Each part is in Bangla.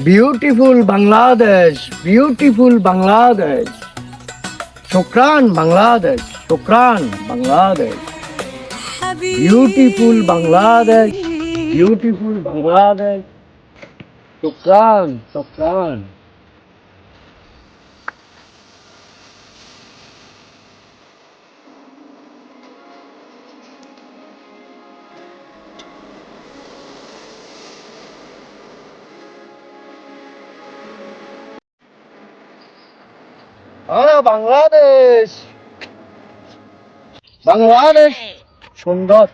বিউটিফুল বাংলাদেশ বিউটিফুল বাংলাদেশ শুক্রান বাংলাদেশ শুক্রান বাংলাদেশ বিউটিফুল বাংলাদেশ বিউটিফুল বাংলাদেশ শুক্রান শুক্রান আরে বাংলাদেশ বাংলাদেশ সুন্দর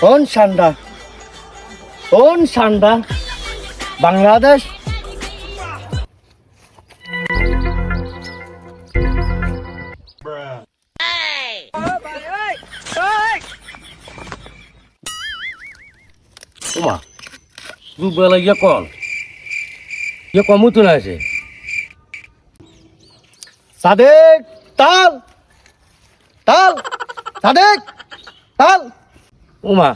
কোন সান্ডা কোন সান্ডা বাংলাদেশ ওমা দুবেলা ইয়ে কল ইয়ে কম তো না আছে। সাদেক, তাল তাল, সাদেক, তাল। ওমা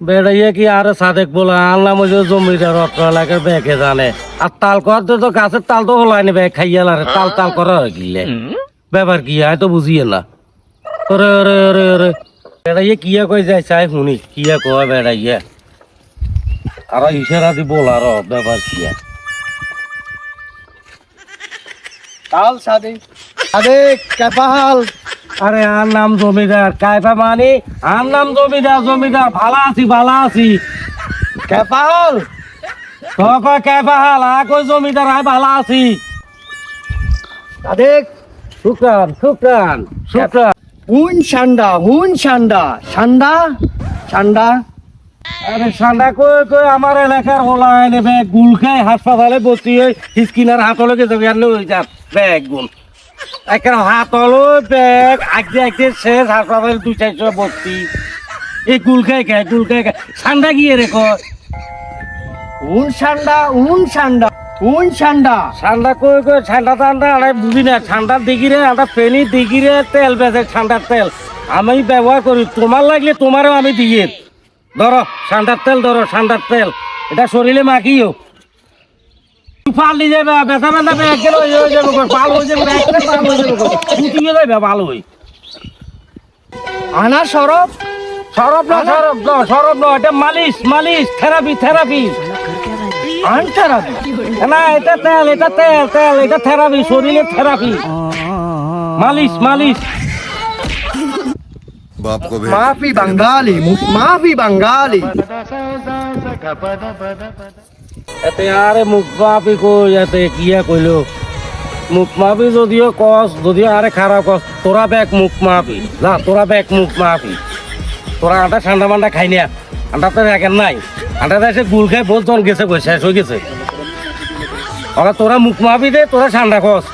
বেড়াইয়ে কি আর সাদেক বলে, আনলাম ওই যে জমিদার অত্র এলাকার ব্যাগে জানে। আর তাল করতে তো গাছের তাল তো হলাইনি ব্যাগ খাইয়া লারে, তাল তাল করা হয়ে গিলে। ব্যাপার কি হয় তো বুঝিয়ে না। ওরে ওরে ওরে ওরে। বেড়াইয়ে কিয়া কই যাই চাই শুনি কিয়া কয় বেড়াইয়ে। আর ইশারা দি বলার, ব্যাপার কিয়া তাল সাদেক সাদেক কেপাহাল। আরে, আর নাম জমিদার। কাইফা মানে আর নাম জমিদার জমিদার। ভালো আছি ভালো আছি। কেপাহাল? তো কয় কাইফা হাল আ কই জমিদার আই ভালো আছি। সাদেক, শুক্রান শুক্রান শুক্রান। হুন সান্ডা হুন সান্ডা। সান্ডা? সান্ডা? সান্ডা কই কই আমার এলাকার হলা এনে ব্যাগ গুল খাই হাসপাতালে ভর্তি হয়ে স্কিনার হাতলে গেছে গেল হয়ে যা ব্যাগ গুল। একটা হাতলো ব্যাগ আগে আগে শেষ হাসপাতালে দুই চারশো এই গুল খাই গুল সান্ডা গিয়ে সান্ডা সান্ডা হুন সান্ডা। ঠান্ডা কই কই ঠান্ডা ঠান্ডা আরে বুঝি না। ঠান্ডার দিকিরে আমরা ফেনি দিকিরে তেল বেচে ঠান্ডার তেল। আমি ব্যবহার করি তোমার লাগলে তোমারও আমি দিয়ে। ধরো ঠান্ডার তেল ধরো ঠান্ডার তেল। এটা শরীরে মাখিও। ফালি যাবে বেচা বেচা ব্যাগ গেলে হয়ে যাবে গো, পাল হয়ে যাবে ব্যাগ গেলে পাল হয়ে যাবে গো। ফুটিয়ে যাবে ভালো হই আনা সরব? সরব না সরব না সরব না এটা মালিশ মালিশ থেরাপি থেরাপি। আনতারাবি না এটা তেল এটা তেল তেল এটা থেরাপি শরীরে থেরাপি। মালিশ মালিশ। মাফি বাঙালি মাফি বাঙালি। এতে আরে মুখ মাফি কই এতে কিয়া কইলো? মুখ মাফি যদিও কস যদিও আরে খারাপ কস তোরা ব্যাগ মুখ মাফি। না তোরা ব্যাগ মুখ মাফি। তোরা আটা ঠান্ডা মান্ডা খাই না আটাতে রাখেন নাই। আটাতে এসে গুল খাই বহুত গেছে শেষ হয়ে গেছে। ওরা তোরা মুখ মাফি দে তোরা ঠান্ডা কস।